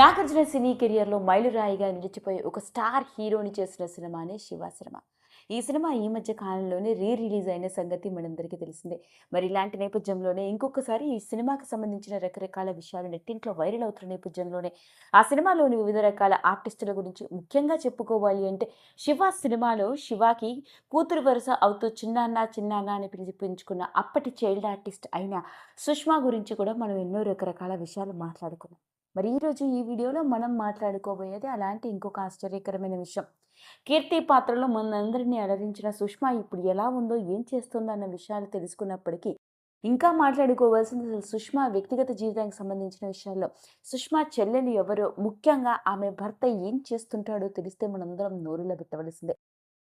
నాగార్జున సినీ కెరియర్లో మైలురాయిగా నిలిచిపోయి ఒక స్టార్ హీరోని చేసిన సినిమానే శివ సినిమా. ఈ సినిమా ఈ మధ్య కాలంలోనే రీ రిలీజ్ అయిన సంగతి మనందరికీ తెలిసిందే. మరి ఇలాంటి నేపథ్యంలోనే ఇంకొకసారి ఈ సినిమాకి సంబంధించిన రకరకాల విషయాలు నెట్టింట్లో వైరల్ అవుతున్న నేపథ్యంలోనే ఆ సినిమాలోని వివిధ రకాల ఆర్టిస్టుల గురించి ముఖ్యంగా చెప్పుకోవాలి అంటే శివ సినిమాలో శివాకి కూతురు వరుస అవుతూ చిన్నాన్న చిన్నాన్న అని పిలిపించుకున్న అప్పటి చైల్డ్ ఆర్టిస్ట్ అయిన సుష్మా గురించి కూడా మనం ఎన్నో రకరకాల విషయాలు మాట్లాడుకున్నాం. మరి ఈరోజు ఈ వీడియోలో మనం మాట్లాడుకోబోయేది అలాంటి ఇంకొక ఆశ్చర్యకరమైన విషయం. కీర్తి పాత్రలో మనందరినీ అలరించిన సుష్మా ఇప్పుడు ఎలా ఉందో ఏం చేస్తుందో అన్న విషయాలు తెలుసుకున్నప్పటికీ ఇంకా మాట్లాడుకోవాల్సింది అసలు సుష్మా వ్యక్తిగత జీవితానికి సంబంధించిన విషయాల్లో. సుష్మా చెల్లెలు ఎవరో ముఖ్యంగా ఆమె భర్త ఏం చేస్తుంటాడో తెలిస్తే మనందరం నోరులో పెట్టవలసిందే.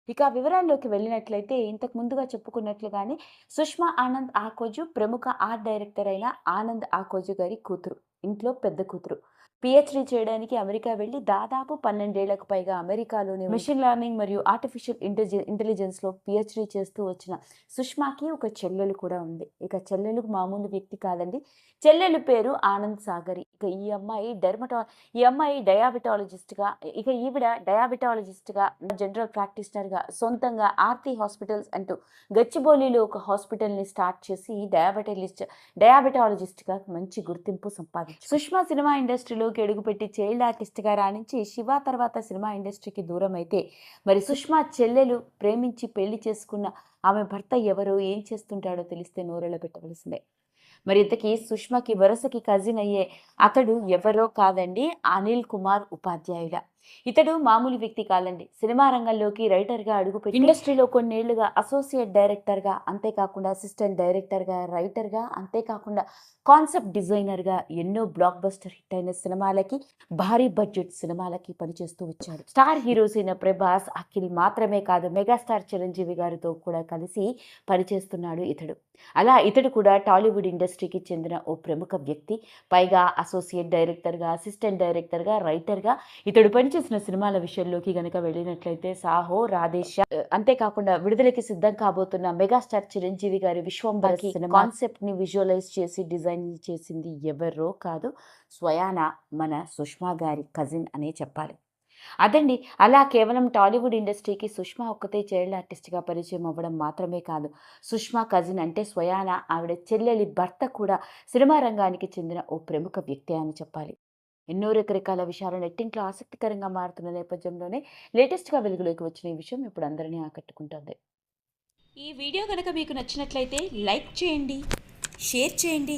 ఇక వివరాల్లోకి వెళ్ళినట్లయితే ఇంతకు ముందుగా చెప్పుకున్నట్లుగానే సుష్మా ఆనంద్ ఆకోజు ప్రముఖ ఆర్ట్ డైరెక్టర్ అయిన ఆనంద్ ఆకోజు గారి కూతురు. ఇంట్లో పెద్ద కూతురు. పిహెచ్డి చేయడానికి అమెరికా వెళ్ళి దాదాపు పన్నెండేళ్ళకు పైగా అమెరికాలోని మెషిన్ లెర్నింగ్ మరియు ఆర్టిఫిషియల్ ఇంటెలిజె ఇంటెలిజెన్స్లో పిహెచ్డి చేస్తూ వచ్చిన సుష్మాకి ఒక చెల్లెలు కూడా ఉంది. ఇక చెల్లెలు మామూలు వ్యక్తి కాదండి. చెల్లెలు పేరు ఆనంద్ సాగరి. ఇక ఈ అమ్మాయి డెర్మటా ఈ అమ్మాయి డయాబెటాలజిస్ట్గా ఇక ఈవిడ డయాబెటాలజిస్ట్గా జనరల్ ప్రాక్టీషనర్గా సొంతంగా ఆర్తి హాస్పిటల్స్ అంటూ గచ్చిబౌలిలో ఒక హాస్పిటల్ని స్టార్ట్ చేసి డయాబెటాలిస్ట్ డయాబెటాలజిస్ట్గా మంచి గుర్తింపు సంపాదించారు సుష్మా సినిమా ఇండస్ట్రీలోకి అడుగుపెట్టి చైల్డ్ ఆర్టిస్ట్గా రాణించి శివ తర్వాత సినిమా ఇండస్ట్రీకి దూరం అయితే మరి సుష్మా చెల్లెలు ప్రేమించి పెళ్ళి చేసుకున్న ఆమె భర్త ఎవరో ఏం చేస్తుంటాడో తెలిస్తే నోరెళ్ళ పెట్టవలసిందే. మరి ఇంతకీ సుష్మకి వరుసకి కజిన్ అయ్యే అతడు ఎవరో కాదండి అనిల్ కుమార్ ఉపాధ్యాయుల. ఇతడు మామూలు వ్యక్తి కాదండి. సినిమా రంగంలోకి రైటర్గా అడుగుపెట్టి ఇండస్ట్రీలో కొన్నేళ్ళుగా అసోసియేట్ డైరెక్టర్గా అంతేకాకుండా అసిస్టెంట్ డైరెక్టర్గా రైటర్గా అంతేకాకుండా కాన్సెప్ట్ డిజైనర్గా ఎన్నో బ్లాక్ బస్టర్ హిట్ అయిన సినిమాలకి భారీ బడ్జెట్ సినిమాలకి పనిచేస్తూ వచ్చాడు. స్టార్ హీరోస్ అయిన ప్రభాస్ అఖిల్ మాత్రమే కాదు మెగాస్టార్ చిరంజీవి గారితో కూడా కలిసి పనిచేస్తున్నాడు ఇతడు. అలా ఇతడు కూడా టాలీవుడ్ ఇండస్ట్రీకి చెందిన ఓ ప్రముఖ వ్యక్తి పైగా అసోసియేట్ డైరెక్టర్గా అసిస్టెంట్ డైరెక్టర్గా రైటర్గా ఇతడు పనిచేసిన సినిమాల విషయంలోకి గనక వెళ్ళినట్లయితే సాహో రాధేశ అంతేకాకుండా విడుదలకి సిద్ధం కాబోతున్న మెగాస్టార్ చిరంజీవి గారి విశ్వంబర్ కాన్సెప్ట్ని విజువలైజ్ చేసి డిజైన్ చేసింది ఎవరో కాదు స్వయాన మన సుష్మా గారి కజిన్ అనే చెప్పాలి. అదండి. అలా కేవలం టాలీవుడ్ ఇండస్ట్రీకి సుష్మా ఒక్కతే చైల్డ్ ఆర్టిస్ట్గా పరిచయం అవ్వడం మాత్రమే కాదు. సుష్మా కజిన్ అంటే స్వయాన ఆవిడ చెల్లెలి భర్త కూడా సినిమా రంగానికి చెందిన ఓ ప్రముఖ వ్యక్తి అని చెప్పాలి. ఎన్నో రకరకాల విషయాలు నెట్టింట్లో ఆసక్తికరంగా మారుతున్న నేపథ్యంలోనే లేటెస్ట్గా వెలుగులోకి వచ్చిన ఈ విషయం ఇప్పుడు అందరినీ ఆకట్టుకుంటుంది. ఈ వీడియో కనుక మీకు నచ్చినట్లయితే లైక్ చేయండి షేర్ చేయండి.